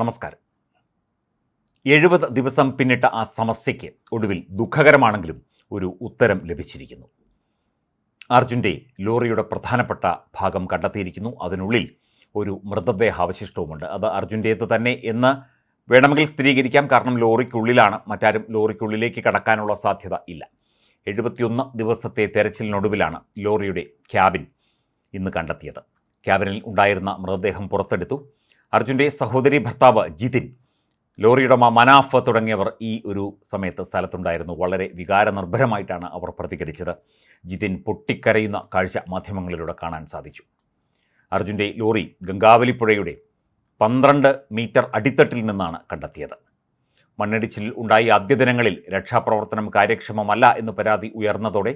നമസ്കാരം. എഴുപത് ദിവസം പിന്നിട്ട ആ സമസ്യയ്ക്ക് ഒടുവിൽ ദുഃഖകരമാണെങ്കിലും ഒരു ഉത്തരം ലഭിച്ചിരിക്കുന്നു. അർജുന്റെ ലോറിയുടെ പ്രധാനപ്പെട്ട ഭാഗം കണ്ടെത്തിയിരിക്കുന്നു. അതിനുള്ളിൽ ഒരു മൃതദേഹാവശിഷ്ടവുമുണ്ട്. അത് അർജുന്റേത് തന്നെ എന്ന് വേണമെങ്കിൽ സ്ഥിരീകരിക്കാം. കാരണം ലോറിക്കുള്ളിലാണ്. മറ്റാരും ലോറിക്കുള്ളിലേക്ക് കടക്കാനുള്ള സാധ്യത ഇല്ല. എഴുപത്തിയൊന്ന് ദിവസത്തെ തെരച്ചിലിനൊടുവിലാണ് ലോറിയുടെ ക്യാബിൻ ഇന്ന് കണ്ടെത്തിയത്. ക്യാബിനിൽ ഉണ്ടായിരുന്ന മൃതദേഹം പുറത്തെടുത്തു. അർജുന്റെ സഹോദരി ഭർത്താവ് ജിതിൻ ലോറിയുടമ മനാഫ് തുടങ്ങിയവർ ഈ ഒരു സമയത്ത് സ്ഥലത്തുണ്ടായിരുന്നു. വളരെ വികാരനിർഭരമായിട്ടാണ് അവർ പ്രതികരിച്ചത്. ജിതിൻ പൊട്ടിക്കരയുന്ന കാഴ്ച മാധ്യമങ്ങളിലൂടെ കാണാൻ സാധിച്ചു. അർജുന്റെ ലോറി ഗംഗാവലിപ്പുഴയുടെ പന്ത്രണ്ട് മീറ്റർ അടിത്തട്ടിൽ നിന്നാണ് കണ്ടെത്തിയത്. മണ്ണിടിച്ചിൽ ഉണ്ടായ ആദ്യ ദിനങ്ങളിൽ രക്ഷാപ്രവർത്തനം കാര്യക്ഷമമല്ല എന്ന് പരാതി ഉയർന്നതോടെ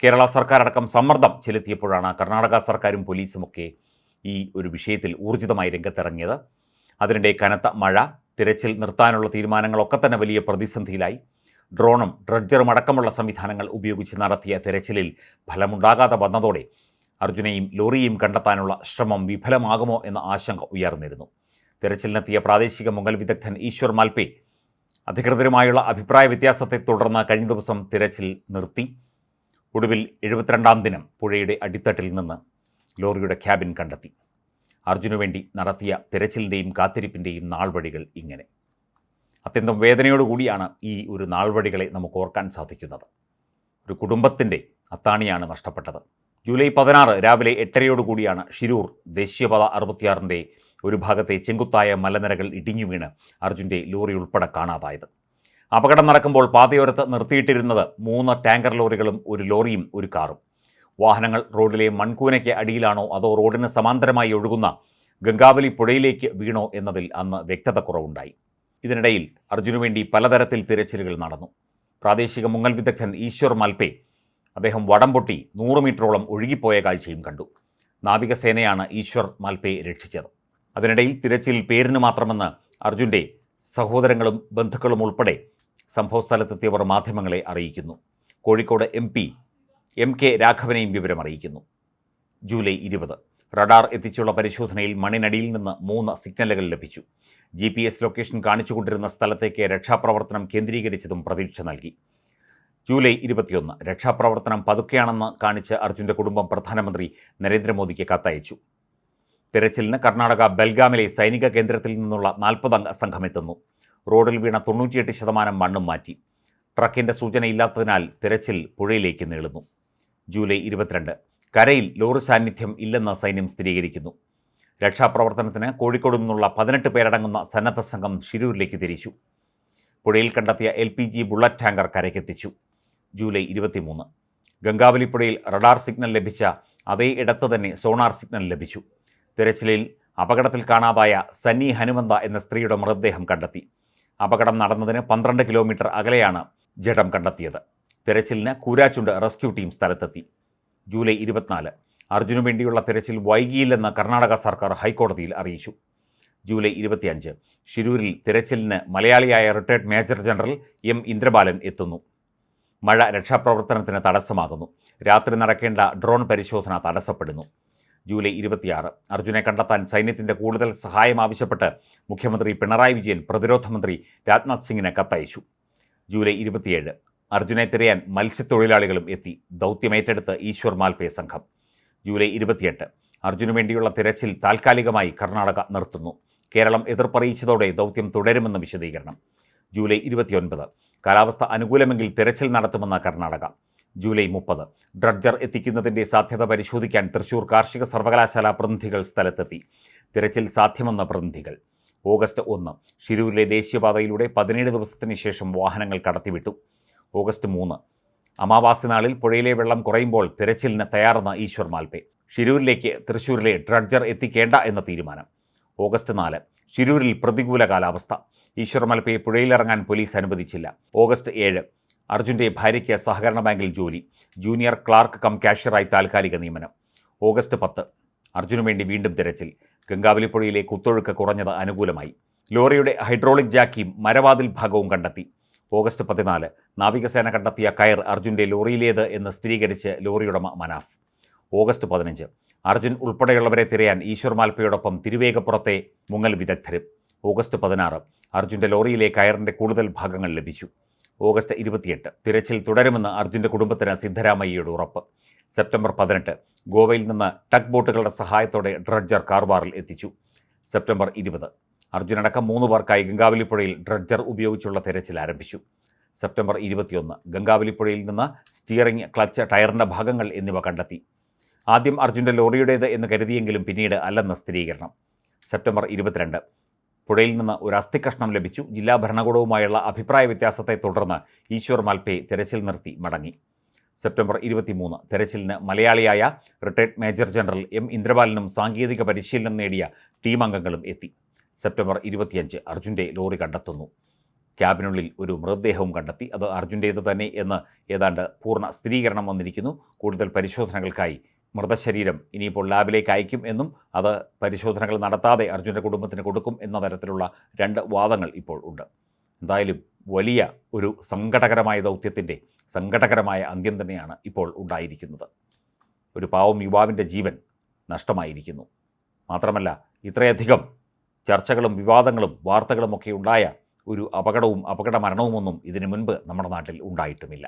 കേരള സർക്കാർ അടക്കം സമ്മർദ്ദം ചെലുത്തിയപ്പോഴാണ് കർണാടക സർക്കാരും പോലീസുമൊക്കെ ഈ ഒരു വിഷയത്തിൽ ഊർജിതമായി രംഗത്തിറങ്ങിയത്. അതിനിടെ കനത്ത മഴ തിരച്ചിൽ നിർത്താനുള്ള തീരുമാനങ്ങളൊക്കെ തന്നെ വലിയ പ്രതിസന്ധിയിലായി. ഡ്രോണും ഡ്രഡ്ജറും അടക്കമുള്ള സംവിധാനങ്ങൾ ഉപയോഗിച്ച് നടത്തിയ തിരച്ചിലിൽ ഫലമുണ്ടാകാതെ വന്നതോടെ അർജുനെയും ലോറിയെയും കണ്ടെത്താനുള്ള ശ്രമം വിഫലമാകുമോ എന്ന ആശങ്ക ഉയർന്നിരുന്നു. തിരച്ചിലിനെത്തിയ പ്രാദേശിക മുഗൾ വിദഗ്ധൻ ഈശ്വർ മാൽപേ അധികൃതരുമായുള്ള അഭിപ്രായ വ്യത്യാസത്തെ തുടർന്ന് കഴിഞ്ഞ ദിവസം തിരച്ചിൽ നിർത്തി. ഒടുവിൽ എഴുപത്തിരണ്ടാം ദിനം പുഴയുടെ അടിത്തട്ടിൽ നിന്ന് ലോറിയുടെ ക്യാബിൻ കണ്ടെത്തി. അർജുനു വേണ്ടി നടത്തിയ തിരച്ചിലിന്റെയും കാത്തിരിപ്പിന്റെയും നാൾവഴികൾ ഇങ്ങനെ. അത്യന്തം വേദനയോടുകൂടിയാണ് ഈ ഒരു നാൾവഴികളെ നമുക്ക് ഓർക്കാൻ സാധിക്കുന്നത്. ഒരു കുടുംബത്തിന്റെ അത്താണിയാണ് നഷ്ടപ്പെട്ടത്. ജൂലൈ പതിനാറ് രാവിലെ എട്ടരയോടുകൂടിയാണ് ഷിരൂർ ദേശീയപാത അറുപത്തിയാറിന്റെ ഒരു ഭാഗത്തെ ചെങ്കുത്തായ മലനിരകൾ ഇടിഞ്ഞു വീണ് അർജുന്റെ ലോറി ഉൾപ്പെടെ കാണാതായത്. അപകടം നടക്കുമ്പോൾ പാതയോരത്ത് നിർത്തിയിട്ടിരുന്നത് മൂന്ന് ടാങ്കർ ലോറികളും ഒരു ലോറിയും ഒരു കാറും. വാഹനങ്ങൾ റോഡിലെ മൺകൂനയ്ക്ക് അടിയിലാണോ അതോ റോഡിന് സമാന്തരമായി ഒഴുകുന്ന ഗംഗാവലി പുഴയിലേക്ക് വീണോ എന്നതിൽ അന്ന് വ്യക്തത കുറവുണ്ടായി. ഇതിനിടയിൽ അർജുനു വേണ്ടി പലതരത്തിൽ തിരച്ചിലുകൾ നടന്നു. പ്രാദേശിക മുങ്ങൽ വിദഗ്ധൻ ഈശ്വർ മൽപേ അദ്ദേഹം വടം പൊട്ടി നൂറ് മീറ്ററോളം ഒഴുകിപ്പോയ കാഴ്ചയും കണ്ടു. നാവികസേനയാണ് ഈശ്വർ മൽപേ രക്ഷിച്ചത്. അതിനിടയിൽ തിരച്ചിൽ പേരിന് മാത്രമെന്ന് അർജുന്റെ സഹോദരങ്ങളും ബന്ധുക്കളും ഉൾപ്പെടെ സംഭവസ്ഥലത്തെത്തിയവർ മാധ്യമങ്ങളെ അറിയിക്കുന്നു. Kozhikode M P M K രാഘവനെയും വിവരം അറിയിക്കുന്നു. ജൂലൈ ഇരുപത്. റഡാർ എത്തിച്ചുള്ള പരിശോധനയിൽ മണ്ണിനടിയിൽ നിന്ന് മൂന്ന് സിഗ്നലുകൾ ലഭിച്ചു. ജി പി എസ് ലൊക്കേഷൻ കാണിച്ചുകൊണ്ടിരുന്ന സ്ഥലത്തേക്ക് രക്ഷാപ്രവർത്തനം കേന്ദ്രീകരിച്ചതും പ്രതീക്ഷ നൽകി. ജൂലൈ ഇരുപത്തിയൊന്ന്. രക്ഷാപ്രവർത്തനം പതുക്കെയാണെന്ന് കാണിച്ച് അർജുന്റെ കുടുംബം പ്രധാനമന്ത്രി നരേന്ദ്രമോദിക്ക് കത്തയച്ചു. തിരച്ചിലിന് കർണാടക ബൽഗാമിലെ സൈനിക കേന്ദ്രത്തിൽ നിന്നുള്ള നാൽപ്പതംഗ സംഘമെത്തുന്നു. റോഡിൽ വീണ തൊണ്ണൂറ്റിയെട്ട് ശതമാനം മണ്ണും മാറ്റി. ട്രക്കിന്റെ സൂചനയില്ലാത്തതിനാൽ തിരച്ചിൽ പുഴയിലേക്ക് നീളുന്നു. ജൂലൈ ഇരുപത്തിരണ്ട്. കരയിൽ ലോറി സാന്നിധ്യം ഇല്ലെന്ന് സൈന്യം സ്ഥിരീകരിക്കുന്നു. രക്ഷാപ്രവർത്തനത്തിന് കോഴിക്കോട് നിന്നുള്ള പതിനെട്ട് പേരടങ്ങുന്ന സന്നദ്ധ സംഘം ശിരൂരിലേക്ക് തിരിച്ചു. പുഴയിൽ കണ്ടെത്തിയ L P G bullet tanker കരയ്ക്കെത്തിച്ചു. July ഇരുപത്തിമൂന്ന്. ഗംഗാവലിപ്പുഴയിൽ റഡാർ സിഗ്നൽ ലഭിച്ച അതേ ഇടത്ത് തന്നെ സോണാർ സിഗ്നൽ ലഭിച്ചു. തിരച്ചിലിൽ അപകടത്തിൽ കാണാതായ സന്നി ഹനുമന്ത എന്ന സ്ത്രീയുടെ മൃതദേഹം കണ്ടെത്തി. അപകടം നടന്നതിന് പന്ത്രണ്ട് കിലോമീറ്റർ അകലെയാണ് ജഡം കണ്ടെത്തിയത്. തിരച്ചിലിന് കൂരാച്ചുണ്ട് റെസ്ക്യൂ ടീം സ്ഥലത്തെത്തി. ജൂലൈ ഇരുപത്തിനാല്. അർജുനു വേണ്ടിയുള്ള തെരച്ചിൽ വൈകിയില്ലെന്ന് കർണാടക സർക്കാർ ഹൈക്കോടതിയിൽ അറിയിച്ചു. ജൂലൈ ഇരുപത്തിയഞ്ച്. ഷിരൂരിൽ തിരച്ചിലിന് മലയാളിയായ retired major general M Indrabalan എത്തുന്നു. മഴ രക്ഷാപ്രവർത്തനത്തിന് തടസ്സമാകുന്നു. രാത്രി നടക്കേണ്ട ഡ്രോൺ പരിശോധന തടസ്സപ്പെടുന്നു. ജൂലൈ ഇരുപത്തിയാറ്. അർജുനെ കണ്ടെത്താൻ സൈന്യത്തിന്റെ കൂടുതൽ സഹായം ആവശ്യപ്പെട്ട് മുഖ്യമന്ത്രി പിണറായി വിജയൻ പ്രതിരോധ മന്ത്രി രാജ്നാഥ് സിംഗിന് കത്തയച്ചു. ജൂലൈ ഇരുപത്തിയേഴ്. അർജുനെ തിരയാൻ മത്സ്യത്തൊഴിലാളികളും എത്തി. ദൗത്യമേറ്റെടുത്ത് ഈശ്വർ മാൽപേ സംഘം. ജൂലൈ ഇരുപത്തിയെട്ട് അർജുനു വേണ്ടിയുള്ള തിരച്ചിൽ താൽക്കാലികമായി കർണാടക നിർത്തുന്നു. കേരളം എതിർപ്പറിയിച്ചതോടെ ദൗത്യം തുടരുമെന്ന് വിശദീകരണം. ജൂലൈ ഇരുപത്തിയൊൻപത് കാലാവസ്ഥ അനുകൂലമെങ്കിൽ തിരച്ചിൽ നടത്തുമെന്ന് കർണാടക. ജൂലൈ മുപ്പത് ഡ്രഡ്ജർ എത്തിക്കുന്നതിന്റെ സാധ്യത പരിശോധിക്കാൻ തൃശൂർ കാർഷിക സർവകലാശാല പ്രതിനിധികൾ സ്ഥലത്തെത്തി. തിരച്ചിൽ സാധ്യമെന്ന പ്രതിനിധികൾ. ഓഗസ്റ്റ് ഒന്ന് ഷിരൂരിലെ ദേശീയപാതയിലൂടെ പതിനേഴ് ദിവസത്തിന് ശേഷം വാഹനങ്ങൾ കടത്തിവിട്ടു. ഓഗസ്റ്റ് മൂന്ന്. അമാവാസി നാളിൽ പുഴയിലെ വെള്ളം കുറയുമ്പോൾ തിരച്ചിലിന് തയ്യാറെന്ന ഈശ്വർ മാൽപേ. ഷിരൂരിലേക്ക് തൃശൂരിലെ ഡ്രഡ്ജർ എത്തിക്കേണ്ട എന്ന തീരുമാനം. ഓഗസ്റ്റ് നാല് ഷിരൂരിൽ പ്രതികൂല കാലാവസ്ഥ. ഈശ്വർ മൽപ്പയെ പുഴയിലിറങ്ങാൻ പോലീസ് അനുവദിച്ചില്ല. ഓഗസ്റ്റ് ഏഴ് അർജുന്റെ ഭാര്യയ്ക്ക് സഹകരണ ബാങ്കിൽ ജോലി. ജൂനിയർ ക്ലാർക്ക് കം കാഷ്യറായി താൽക്കാലിക നിയമനം. ഓഗസ്റ്റ് പത്ത് അർജുനു വേണ്ടി വീണ്ടും തിരച്ചിൽ. ഗംഗാവലിപ്പുഴയിലെ കുത്തൊഴുക്ക് കുറഞ്ഞത് അനുകൂലമായി. ലോറിയുടെ ഹൈഡ്രോളിക് ജാക്കിയും മരവാതിൽ ഭാഗവും കണ്ടെത്തി. ഓഗസ്റ്റ് പതിനാല് നാവികസേന കണ്ടെത്തിയ കയർ അർജുന്റെ ലോറിയിലേത് എന്ന് സ്ഥിരീകരിച്ച് ലോറിയുടമ മനാഫ്. ഓഗസ്റ്റ് പതിനഞ്ച് അർജുൻ ഉൾപ്പെടെയുള്ളവരെ തിരയാൻ ഈശ്വർ മാൽപ്പയോടൊപ്പം തിരുവേഗപ്പുറത്തെ മുങ്ങൽ വിദഗ്ധരും. ഓഗസ്റ്റ് പതിനാറ് അർജുന്റെ ലോറിയിലെ കയറിന്റെ കൂടുതൽ ഭാഗങ്ങൾ ലഭിച്ചു. ഓഗസ്റ്റ് ഇരുപത്തിയെട്ട് തിരച്ചിൽ തുടരുമെന്ന് അർജുന്റെ കുടുംബത്തിന് സിദ്ധരാമയ്യയുടെ ഉറപ്പ്. സെപ്റ്റംബർ പതിനെട്ട് ഗോവയിൽ നിന്ന് ടഗ് ബോട്ടുകളുടെ സഹായത്തോടെ ഡ്രഡ്ജർ കാർവാറിൽ എത്തിച്ചു. സെപ്റ്റംബർ ഇരുപത് അർജുനടക്കം മൂന്ന് പേർക്കായി ഗംഗാവലിപ്പുഴയിൽ ഡ്രഡ്ജർ ഉപയോഗിച്ചുള്ള തെരച്ചിൽ ആരംഭിച്ചു. സെപ്റ്റംബർ ഇരുപത്തിയൊന്ന് ഗംഗാവലിപ്പുഴയിൽ നിന്ന് സ്റ്റിയറിംഗ് ക്ലച്ച് ടയറിന്റെ ഭാഗങ്ങൾ എന്നിവ കണ്ടെത്തി. ആദ്യം അർജുന്റെ ലോറിയുടേത് എന്ന് കരുതിയെങ്കിലും പിന്നീട് അല്ലെന്ന സ്ഥിരീകരണം. സെപ്റ്റംബർ ഇരുപത്തിരണ്ട് പുഴയിൽ നിന്ന് ഒരു അസ്ഥികഷ്ണം ലഭിച്ചു. ജില്ലാ ഭരണകൂടവുമായുള്ള അഭിപ്രായ വ്യത്യാസത്തെ തുടർന്ന് ഈശ്വർ മാൽപേ തെരച്ചിൽ നിർത്തി മടങ്ങി. സെപ്റ്റംബർ ഇരുപത്തിമൂന്ന് തെരച്ചിലിന് മലയാളിയായ റിട്ടയർഡ് മേജർ ജനറൽ എം ഇന്ദ്രപാലനും സാങ്കേതിക പരിശീലനം നേടിയ ടീം അംഗങ്ങളും എത്തി. സെപ്റ്റംബർ ഇരുപത്തിയഞ്ച് അർജുന്റെ ലോറി കണ്ടെത്തുന്നു. ക്യാബിനുള്ളിൽ ഒരു മൃതദേഹവും കണ്ടെത്തി. അത് അർജുന്റേത് തന്നെ എന്ന് ഏതാണ്ട് പൂർണ സ്ഥിരീകരണം വന്നിരിക്കുന്നു. കൂടുതൽ പരിശോധനകൾക്കായി മൃതശരീരം ഇനിയിപ്പോൾ ലാബിലേക്ക് അയക്കും എന്നും അത് പരിശോധനകൾ നടത്താതെ അർജുന്റെ കുടുംബത്തിന് കൊടുക്കും എന്ന തരത്തിലുള്ള രണ്ട് വാദങ്ങൾ ഇപ്പോൾ ഉണ്ട്. എന്തായാലും വലിയ ഒരു സങ്കടകരമായ ദൗത്യത്തിന്റെ സങ്കടകരമായ അന്ത്യം തന്നെയാണ് ഇപ്പോൾ ഉണ്ടായിരിക്കുന്നത്. ഒരു പാവം യുവാവിന്റെ ജീവൻ നഷ്ടമായിരിക്കുന്നു. മാത്രമല്ല ഇത്രയധികം ചർച്ചകളും വിവാദങ്ങളും വാർത്തകളുമൊക്കെ ഉണ്ടായ ഒരു അപകടവും അപകട മരണവുമൊന്നും ഇതിനു മുൻപ് നമ്മുടെ നാട്ടിൽ ഉണ്ടായിട്ടുമില്ല.